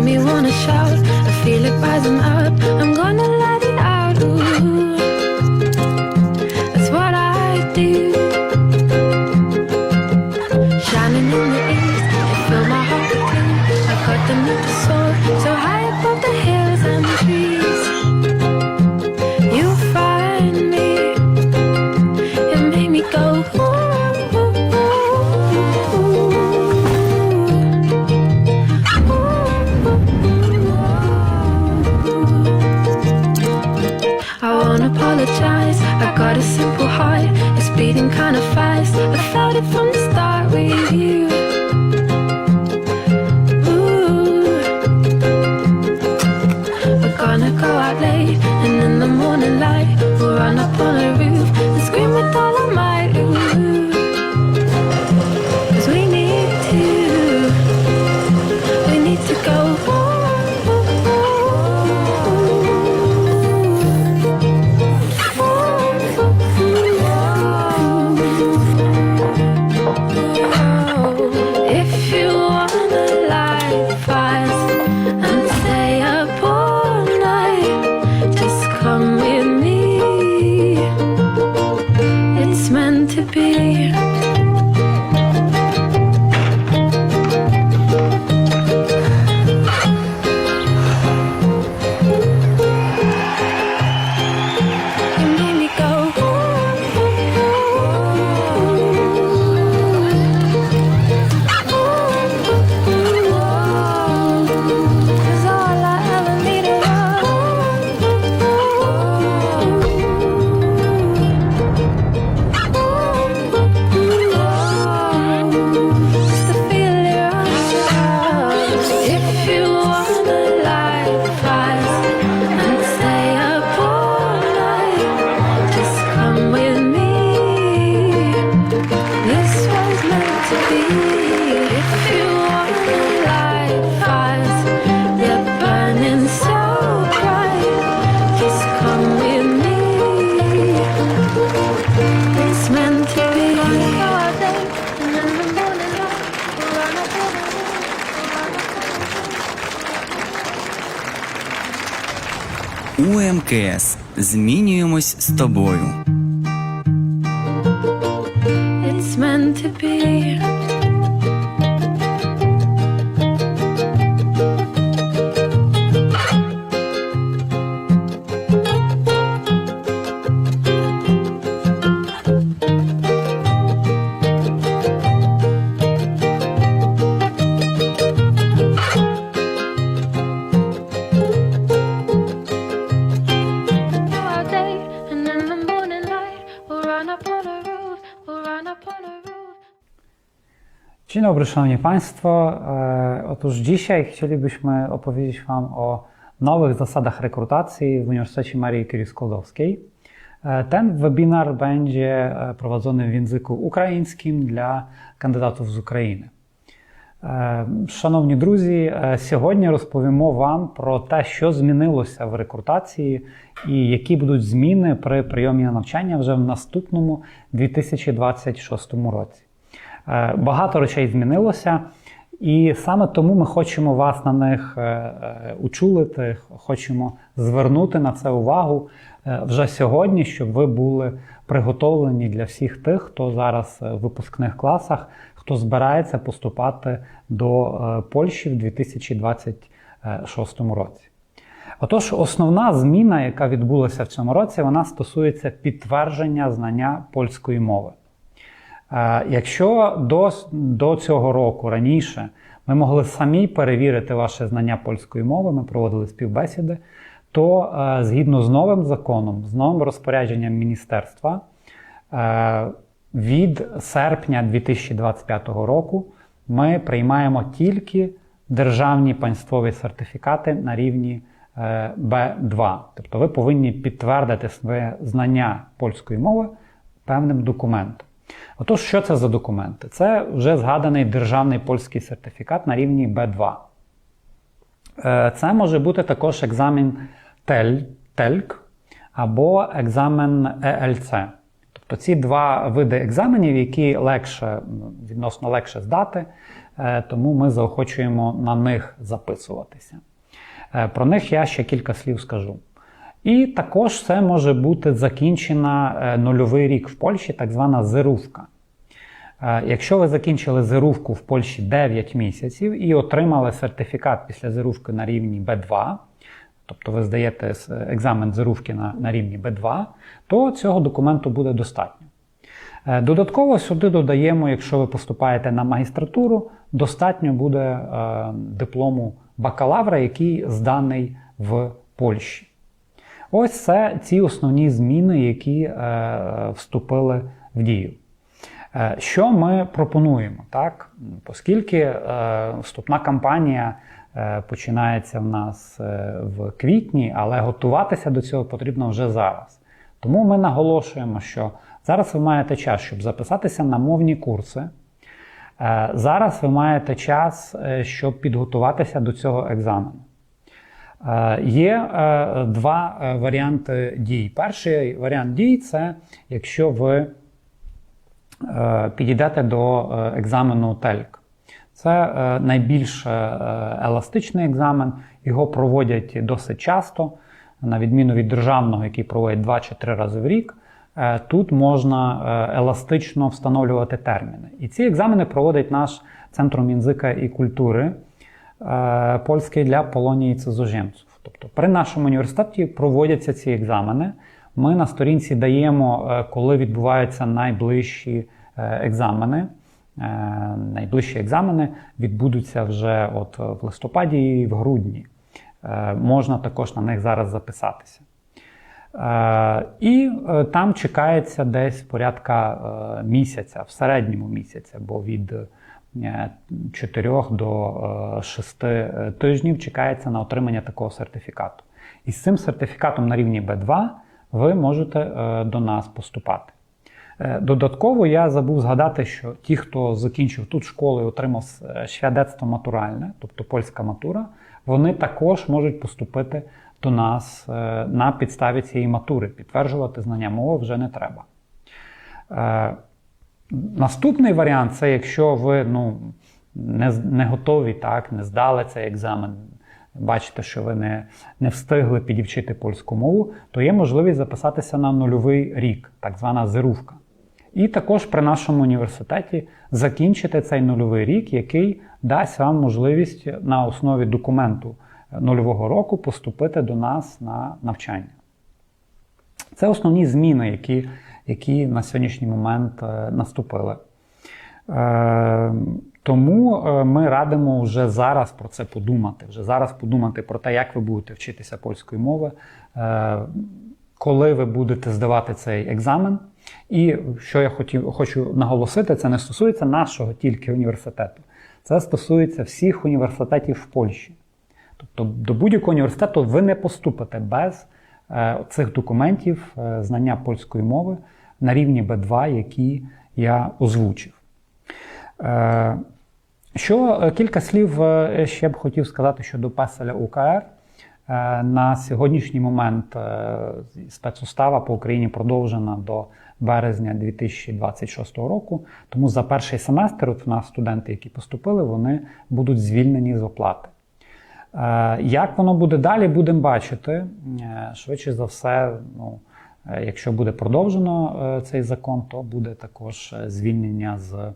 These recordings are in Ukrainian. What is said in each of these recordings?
made me wanna shout. I feel it rising up, I'm gonna the morning light. We're on a polar УМКС. Змінюємось з тобою. Dobry, Szanowni Państwo. E, Otóż dzisiaj chcielibyśmy opowiedzieć Wam o nowych zasadach rekrutacji w Uniwersytecie Marii Curie Skłodowskiej. E, Ten webinar będzie e, prowadzony w języku українським для kandydatów z України. Е, Шановні друзі, е, сьогодні розповімо вам про те, що змінилося в рекрутації і які будуть зміни при прийомі на навчання вже в наступному 2026 році. Е, Багато речей змінилося, і саме тому ми хочемо вас на них е, е, учулити, хочемо звернути на це увагу вже сьогодні, щоб ви були приготовлені для всіх тих, хто зараз в випускних класах, хто збирається поступати до Польщі в 2026 році. Отож, основна зміна, яка відбулася в цьому році, вона стосується підтвердження знання польської мови. Якщо до, до цього року раніше ми могли самі перевірити ваше знання польської мови, ми проводили співбесіди, то е, згідно з новим законом, з новим розпорядженням міністерства, е, від серпня 2025 року ми приймаємо тільки державні панськові сертифікати на рівні е, B2. Тобто ви повинні підтвердити своє знання польської мови певним документом. Отож, що це за документи? Це вже згаданий державний польський сертифікат на рівні B2. Е, Це може бути також екзамен TELK або екзамен ELC. Тобто ці два види екзаменів, які легше, відносно легше здати, е, тому ми заохочуємо на них записуватися. Е, Про них я ще кілька слів скажу. І також це може бути закінчена е, нульовий рік в Польщі, так звана зирувка. Е, Якщо ви закінчили зирувку в Польщі 9 місяців і отримали сертифікат після зирувки на рівні B2, тобто ви здаєте екзамен зирувки на, на рівні B2, то цього документу буде достатньо. Е, Додатково сюди додаємо, якщо ви поступаєте на магістратуру, достатньо буде е, диплому бакалавра, який зданий в Польщі. Ось це ці основні зміни, які е, вступили в дію. Е, Що ми пропонуємо? Так? Оскільки е, вступна кампанія е, починається в нас е, в квітні, але готуватися до цього потрібно вже зараз. Тому ми наголошуємо, що зараз ви маєте час, щоб записатися на мовні курси. Е, Зараз ви маєте час, е, щоб підготуватися до цього екзамену. Е, Є е, два е, варіанти дій. Перший варіант дій це якщо ви підійдете до екзамену ТЕЛЬК. Це найбільш еластичний екзамен, його проводять досить часто, на відміну від державного, який проводять 2 чи 3 рази в рік. Тут можна еластично встановлювати терміни. І ці екзамени проводить наш Центром язика і культури польський для Полонії і цизожемців. Тобто при нашому університеті проводяться ці екзамени. Ми на сторінці даємо, е, коли відбуваються найближчі е, екзамени. Е, Найближчі екзамени відбудуться вже от в листопаді і в грудні. Е, Можна також на них зараз записатися. Е, І е, там чекається десь порядка е, місяця, в середньому місяця, бо від 4 до 6 тижнів чекається на отримання такого сертифікату. І з цим сертифікатом на рівні B2 ви можете е, до нас поступати. Е, Додатково я забув згадати, що ті, хто закінчив тут школу і отримав е, свідоцтво матуральне, тобто польська матура, вони також можуть поступити до нас е, на підставі цієї матури. Підтверджувати знання мови вже не треба. Наступний варіант це якщо ви ну, не, не готові, так, не здали цей екзамен, бачите, що ви не, не встигли підівчити польську мову, то є можливість записатися на нульовий рік, так звана зирувка. І також при нашому університеті закінчити цей нульовий рік, який дасть вам можливість на основі документу нульового року поступити до нас на навчання. Це основні зміни, які, які на сьогоднішній момент е, наступили. Е, тому е, ми радимо вже зараз про це подумати, вже зараз подумати про те, як ви будете вчитися польської мови, коли ви будете здавати цей екзамен. І що я хотів, хочу наголосити, це не стосується нашого тільки університету, це стосується всіх університетів в Польщі. Тобто до будь-якого університету ви не поступите без цих документів е, знання польської мови на рівні B2, які я озвучив. Е, Що е, кілька слів е, ще б хотів сказати щодо песеля УКР. Е, На сьогоднішній момент е, спецустава по Україні продовжена до березня 2026 року. Тому за перший семестр от в нас студенти, які поступили, вони будуть звільнені з оплати. Е, Як воно буде далі, будемо бачити. Е, Швидше за все, ну, е, якщо буде продовжено цей закон, то буде також звільнення з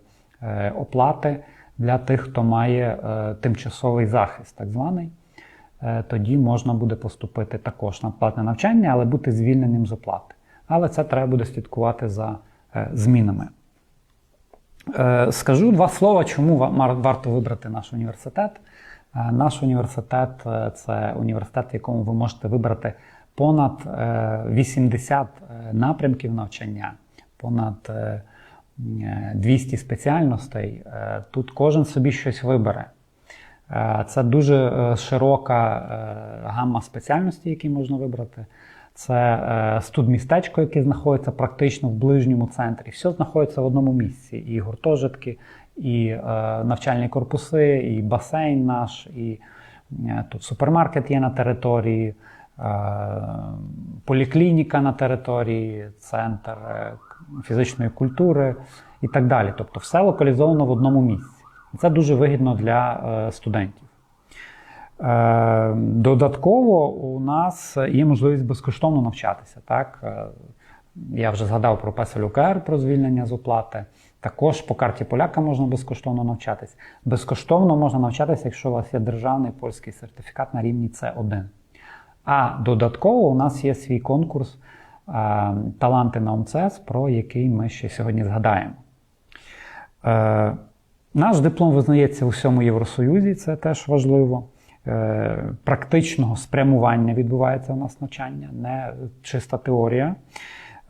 оплати для тих, хто має тимчасовий захист, так званий. Тоді можна буде поступити також на платне навчання, але бути звільненим з оплати. Але це треба буде слідкувати за змінами. Скажу два слова, чому варто вибрати наш університет. Е, Наш університет е, це університет, в якому ви можете вибрати понад е, 80 е, напрямків навчання, понад е, е, 200 спеціальностей. Тут кожен собі щось вибере. Це дуже широка гамма спеціальностей, які можна вибрати. Це студмістечко, яке знаходиться практично в ближньому центрі. Все знаходиться в одному місці: і гуртожитки, і е, навчальні корпуси, і басейн наш, і е, тут супермаркет є на території, е, поліклініка на території, центр е, фізичної культури і так далі. Тобто все локалізовано в одному місці. Це дуже вигідно для е, студентів. Е, Додатково у нас є можливість безкоштовно навчатися. Так? Е, Я вже згадав про Песель УКР, про звільнення з оплати. Також по карті поляка можна безкоштовно навчатися. Безкоштовно можна навчатися, якщо у вас є державний польський сертифікат на рівні С1. А додатково у нас є свій конкурс е, Таланти на ОМЦС, про який ми ще сьогодні згадаємо. Е, Наш диплом визнається у всьому Євросоюзі, це теж важливо. Е, Практичного спрямування відбувається у нас навчання, не чиста теорія.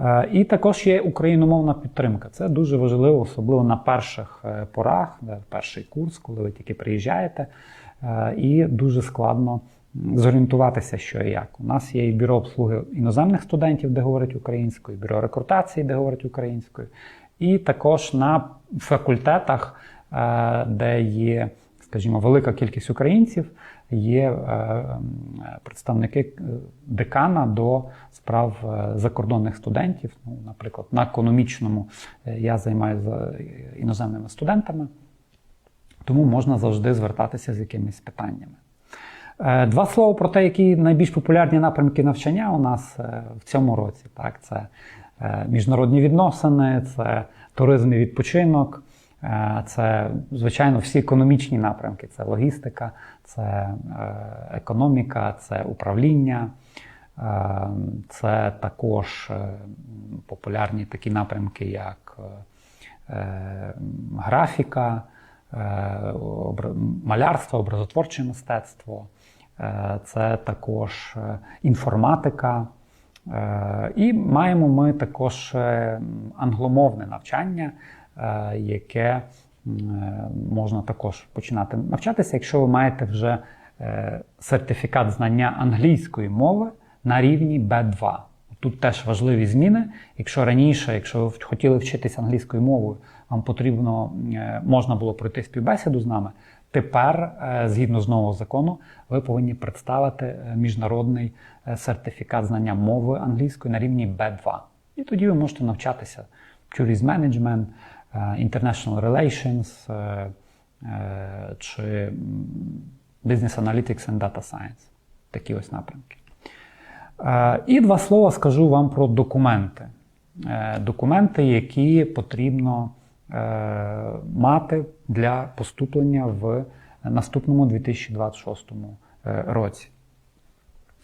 Е, І також є україномовна підтримка. Це дуже важливо, особливо на перших е, порах, перший курс, коли ви тільки приїжджаєте, Е, і дуже складно зорієнтуватися, що і як. У нас є і бюро обслуги іноземних студентів, де говорять українською, і бюро рекрутації, де говорять українською, і також на факультетах, де є, скажімо, велика кількість українців, є е, представники е, декана до справ е, закордонних студентів. Ну, наприклад, на економічному я займаюся іноземними студентами, тому можна завжди звертатися з якимись питаннями. Два слова про те, які найбільш популярні напрямки навчання у нас в цьому році. Так, це міжнародні відносини, це туризм і відпочинок, це, звичайно, всі економічні напрямки: це логістика, це е, економіка, це управління. Е, Це також е, популярні такі напрямки, як е, е, графіка, е, малярство, образотворче мистецтво, е, це також е, інформатика. Е, І маємо ми також е, англомовне навчання, е, яке е, можна також починати навчатися, якщо ви маєте вже е, сертифікат знання англійської мови на рівні B2. Тут теж важливі зміни. Якщо раніше, якщо ви хотіли вчитися англійською мовою, вам потрібно е, можна було пройти співбесіду з нами. Тепер, е, згідно з нового закону, ви повинні представити е, міжнародний е, сертифікат знання мови англійської на рівні B2. І тоді ви можете навчатися Management, е, International Relations е, е, чи Business Analytics and Data Science. Такі ось напрямки. Е, І два слова скажу вам про документи. Е, Документи, які потрібно е, мати для поступлення в наступному 2026 е, році.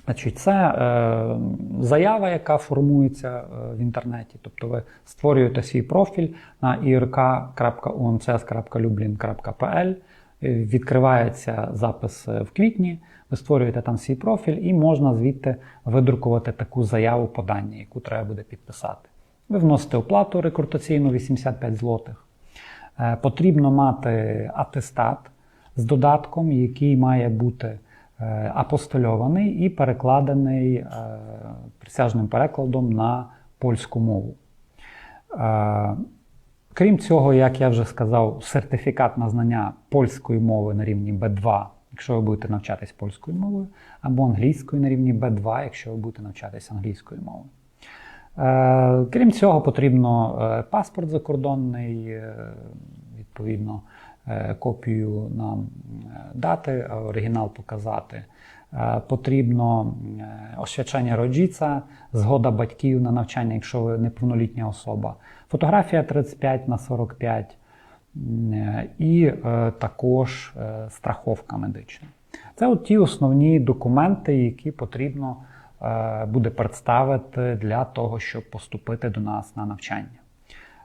Значить, це е, заява, яка формується е, в інтернеті. Тобто ви створюєте свій профіль на irk.umcs.lublin.pl, е, відкривається запис е, в квітні, ви створюєте там свій профіль і можна звідти видрукувати таку заяву подання, яку треба буде підписати. Ви вносите оплату рекрутаційну 85 злотих. Е, Потрібно мати атестат з додатком, який має бути апостольований і перекладений е, присяжним перекладом на польську мову. Е, Крім цього, як я вже сказав, сертифікат на знання польської мови на рівні B2, якщо ви будете навчатись польською мовою, або англійською на рівні B2, якщо ви будете навчатись англійською мовою. Е, Крім цього, потрібно е, паспорт закордонний, е, відповідно, е, копію нам е, дати, а оригінал показати. Е, Потрібно е, освячення роджіця, згода батьків на навчання, якщо ви неповнолітня особа. Фотографія 35 на 45 е, і е, також е, страховка медична. Це от ті основні документи, які потрібно е, буде представити для того, щоб поступити до нас на навчання.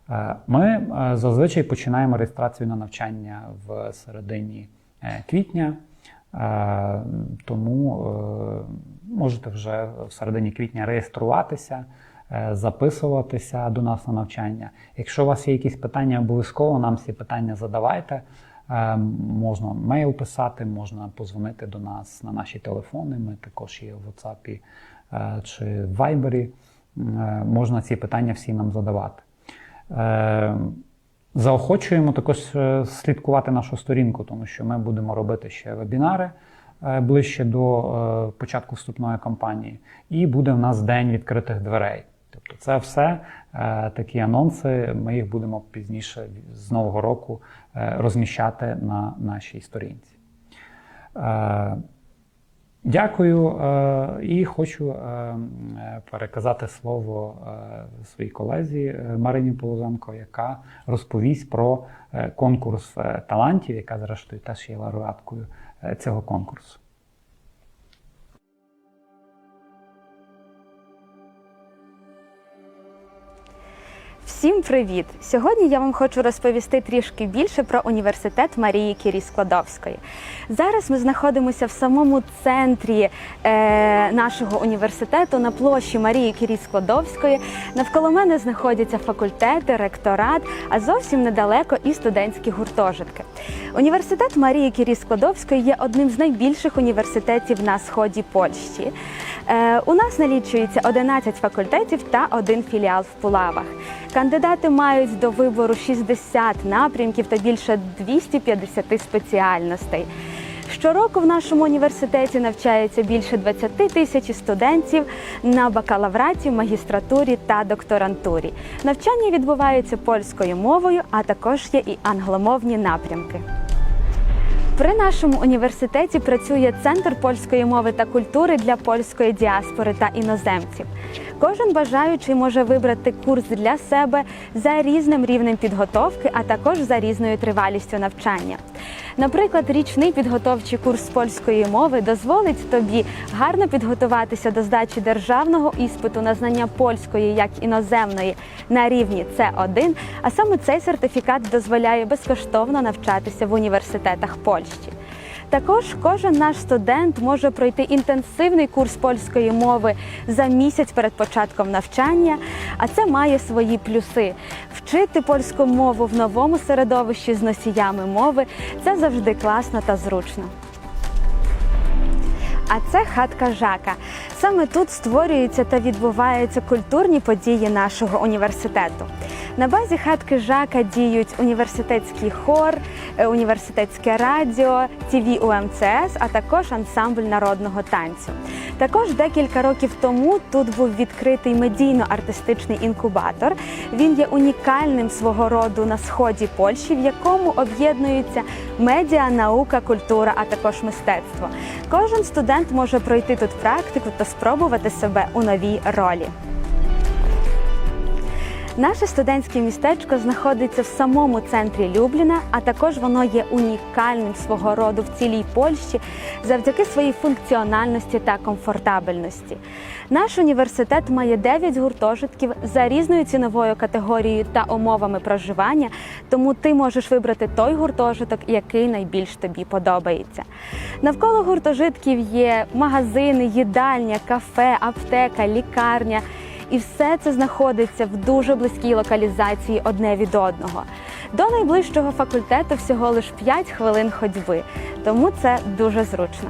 Е, Ми е, зазвичай починаємо реєстрацію на навчання в середині е, квітня, тому можете вже в середині квітня реєструватися, записуватися до нас на навчання. Якщо у вас є якісь питання, обов'язково нам ці питання задавайте. Можна мейл писати, можна позвонити до нас на наші телефони. Ми також є в WhatsApp чи в Viber. Можна ці питання всі нам задавати. Е, Заохочуємо також е, слідкувати нашу сторінку, тому що ми будемо робити ще вебінари е, ближче до початку вступної кампанії, і буде в нас день відкритих дверей. Тобто, це все такі анонси. Ми їх будемо пізніше з нового року розміщати на нашій сторінці. Дякую е, і хочу е, е, переказати слово своїй колезі Марині Полозенко, яка розповість про конкурс талантів, яка зрештою теж є лауреаткою цього конкурсу. Всім привіт! Сьогодні я вам хочу розповісти трішки більше про університет Марії Кірі Складовської. Зараз ми знаходимося в самому центрі е, нашого університету на площі Марії Кірі Складовської. Навколо мене знаходяться факультети, ректорат, а зовсім недалеко і студентські гуртожитки. Університет Марії Кірі Складовської є одним з найбільших університетів на сході Польщі. Е, У нас налічується 11 факультетів та один філіал в Пулавах. Кандидати мають до вибору 60 напрямків та більше 250 спеціальностей. Щороку в нашому університеті навчається більше 20 тисяч студентів на бакалавраті, магістратурі та докторантурі. Навчання відбувається польською мовою, а також є і англомовні напрямки. При нашому університеті працює центр польської мови та культури для польської діаспори та іноземців. Кожен бажаючий може вибрати курс для себе за різним рівнем підготовки, а також за різною тривалістю навчання. Наприклад, річний підготовчий курс польської мови дозволить тобі гарно підготуватися до здачі державного іспиту на знання польської як іноземної на рівні С1, а саме цей сертифікат дозволяє безкоштовно навчатися в університетах Польщі. Також кожен наш студент може пройти інтенсивний курс польської мови за місяць перед початком навчання, а це має свої плюси. Вчити польську мову в новому середовищі з носіями мови це завжди класно та зручно. А це хатка Жака. Саме тут створюються та відбуваються культурні події нашого університету. На базі хатки Жака діють університетський хор, е, університетське радіо, ТВ УМЦС, а також ансамбль народного танцю. Також декілька років тому тут був відкритий медійно-артистичний інкубатор. Він є унікальним свого роду на сході Польщі, в якому об'єднуються медіа, наука, культура, а також мистецтво. Кожен студент може пройти тут практику та спробувати себе у новій ролі. Наше студентське містечко знаходиться в самому центрі Любліна, а також воно є унікальним свого роду в цілій Польщі завдяки своїй функціональності та комфортабельності. Наш університет має 9 гуртожитків за різною ціновою категорією та умовами проживання, тому ти можеш вибрати той гуртожиток, який найбільш тобі подобається. Навколо гуртожитків є магазини, їдальня, кафе, аптека, лікарня. І все це знаходиться в дуже близькій локалізації одне від одного. До найближчого факультету всього лиш 5 хвилин ходьби, тому це дуже зручно.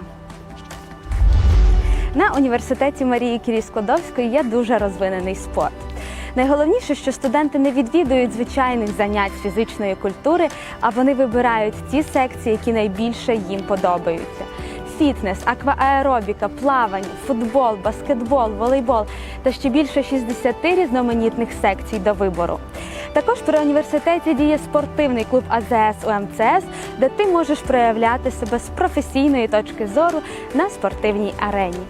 На університеті Марії Кірі Складовської є дуже розвинений спорт. Найголовніше, що студенти не відвідують звичайних занять фізичної культури, а вони вибирають ті секції, які найбільше їм подобаються. Фітнес, аквааеробіка, плавання, футбол, баскетбол, волейбол та ще більше 60 різноманітних секцій до вибору. Також при університеті діє спортивний клуб АЗС УМЦС, де ти можеш проявляти себе з професійної точки зору на спортивній арені.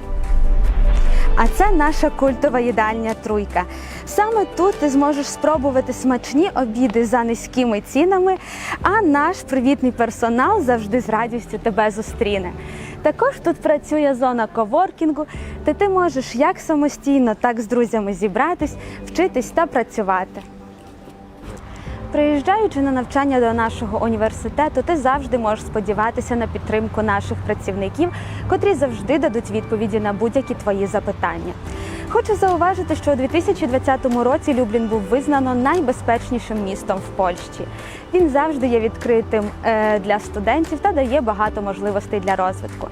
А це наша культова їдальня Труйка. Саме тут ти зможеш спробувати смачні обіди за низькими цінами, а наш привітний персонал завжди з радістю тебе зустріне. Також тут працює зона коворкінгу, де ти можеш як самостійно, так з друзями зібратись, вчитись та працювати. Приїжджаючи на навчання до нашого університету, ти завжди можеш сподіватися на підтримку наших працівників, котрі завжди дадуть відповіді на будь-які твої запитання. Хочу зауважити, що у 2020 році Люблін був визнано найбезпечнішим містом в Польщі. Він завжди є відкритим е, для студентів та дає багато можливостей для розвитку.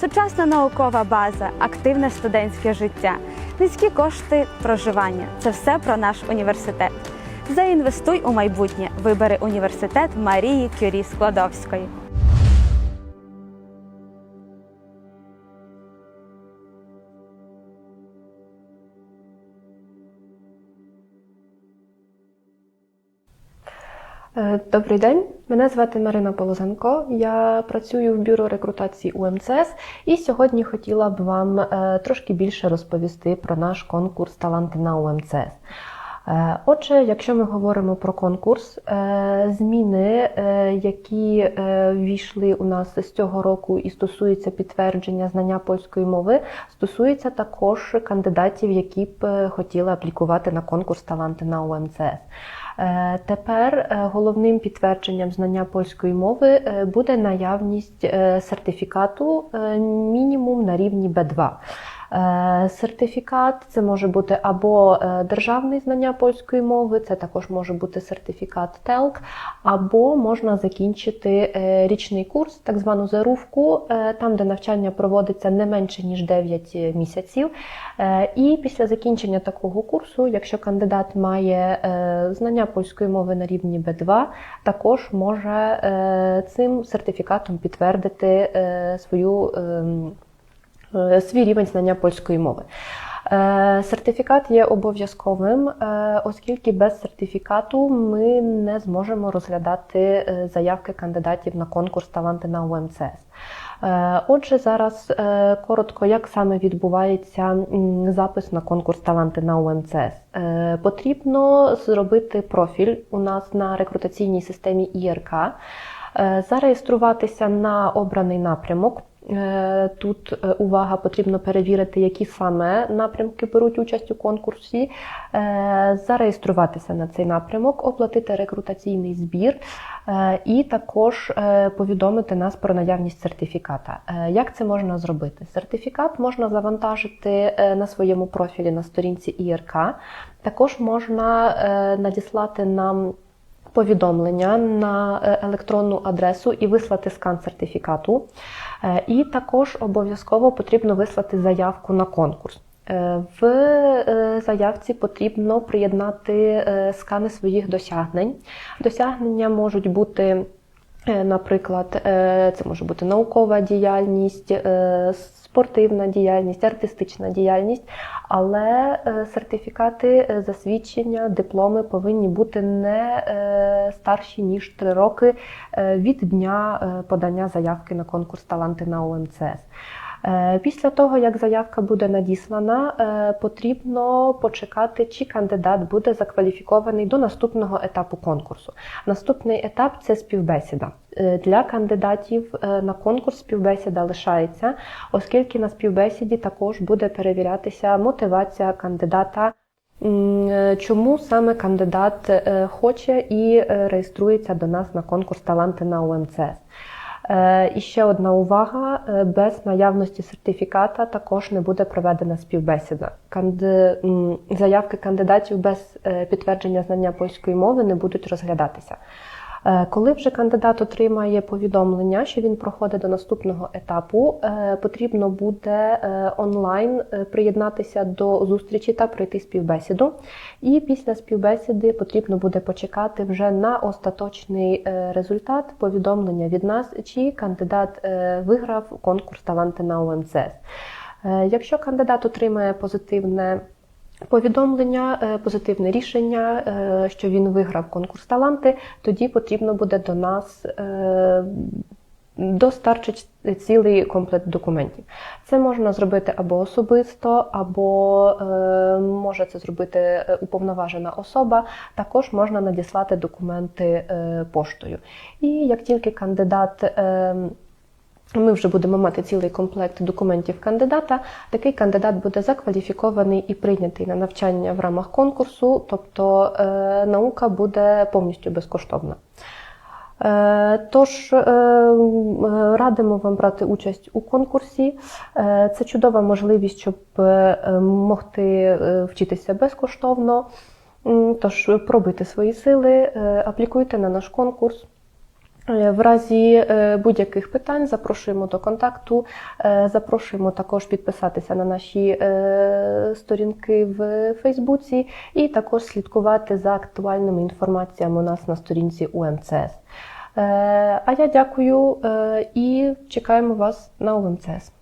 Сучасна наукова база, активне студентське життя, низькі кошти проживання це все про наш університет. Заінвестуй у майбутнє. Вибери університет Марії Кюрі Складовської. Е, добрий день, мене звати Марина Полозенко. Я працюю в бюро рекрутації УМЦС і сьогодні хотіла б вам е, трошки більше розповісти про наш конкурс Таланти на УМЦС. Е, Отже, якщо ми говоримо про конкурс, е, зміни, е, які ввійшли у нас з цього року і стосуються підтвердження знання польської мови, стосуються також кандидатів, які б хотіли аплікувати на конкурс Таланти на УМЦС. Е, Тепер головним підтвердженням знання польської мови буде наявність сертифікату мінімум на рівні Б2. Е, Сертифікат це може бути або е, державний знання польської мови, це також може бути сертифікат ТЕЛК, або можна закінчити е, річний курс, так звану зарубку, там, де навчання проводиться не менше ніж 9 місяців. І після закінчення такого курсу, якщо кандидат має знання польської мови на рівні Б2, також може цим сертифікатом підтвердити свою. Е, свій рівень знання польської мови. Е, Сертифікат є обов'язковим, е, оскільки без сертифікату ми не зможемо розглядати заявки кандидатів на конкурс Таланти на УМЦС. Отже, зараз коротко, як саме відбувається запис на конкурс Таланти на УМЦС. Потрібно зробити профіль у нас на рекрутаційній системі ІРК, зареєструватися на обраний напрямок. Е, Тут е, увага потрібно перевірити, які саме напрямки беруть участь у конкурсі, е, зареєструватися на цей напрямок, оплатити рекрутаційний збір і також повідомити нас про наявність сертифіката. Як це можна зробити? Сертифікат можна завантажити на своєму профілі на сторінці ІРК. Також можна надіслати нам повідомлення на електронну адресу і вислати скан сертифікату. Е, І також обов'язково потрібно вислати заявку на конкурс. Е, В е, заявці потрібно приєднати скани своїх досягнень. Досягнення можуть бути. Наприклад, це може бути наукова діяльність, спортивна діяльність, артистична діяльність, але е, сертифікати, е, засвідчення, дипломи повинні бути не е, старші ніж 3 роки від дня подання заявки на конкурс Таланти на ОМЦС. Е, Після того, як заявка буде надіслана, е, потрібно почекати, чи кандидат буде закваліфікований до наступного етапу конкурсу. Наступний етап це співбесіда. Е, Для кандидатів на конкурс співбесіда лишається, оскільки на співбесіді також буде перевірятися мотивація кандидата. Чому саме кандидат хоче і реєструється до нас на конкурс Таланти на УМЦС? Е, І ще одна увага: е, без наявності сертифіката також не буде проведена співбесіда. Заявки кандидатів без е, підтвердження знання польської мови не будуть розглядатися. Е, Коли вже кандидат отримає повідомлення, що він проходить до наступного етапу, е, потрібно буде е, онлайн приєднатися до зустрічі та пройти співбесіду. І після співбесіди потрібно буде почекати вже на остаточний результат повідомлення від нас, чи кандидат виграв конкурс Таланти на УМЦС. Е, Якщо кандидат отримає позитивне повідомлення, е, позитивне рішення, е, що він виграв конкурс таланти, тоді потрібно буде до нас е, достарчити цілий комплект документів. Це можна зробити або особисто, або може це зробити уповноважена особа. Також можна надіслати документи поштою. І як тільки кандидат. Ми вже будемо мати цілий комплект документів кандидата. Такий кандидат буде закваліфікований і прийнятий на навчання в рамах конкурсу, тобто е, наука буде повністю безкоштовна. Е, Тож е, радимо вам брати участь у конкурсі. Це чудова можливість, щоб могти вчитися безкоштовно. Тож пробуйте свої сили, аплікуйте на наш конкурс. Е, В разі е, будь-яких питань запрошуємо до контакту. Е, Запрошуємо також підписатися на наші сторінки в Фейсбуці і також слідкувати за актуальними інформаціями у нас на сторінці УМЦС. А я дякую і чекаємо вас на УМЦС.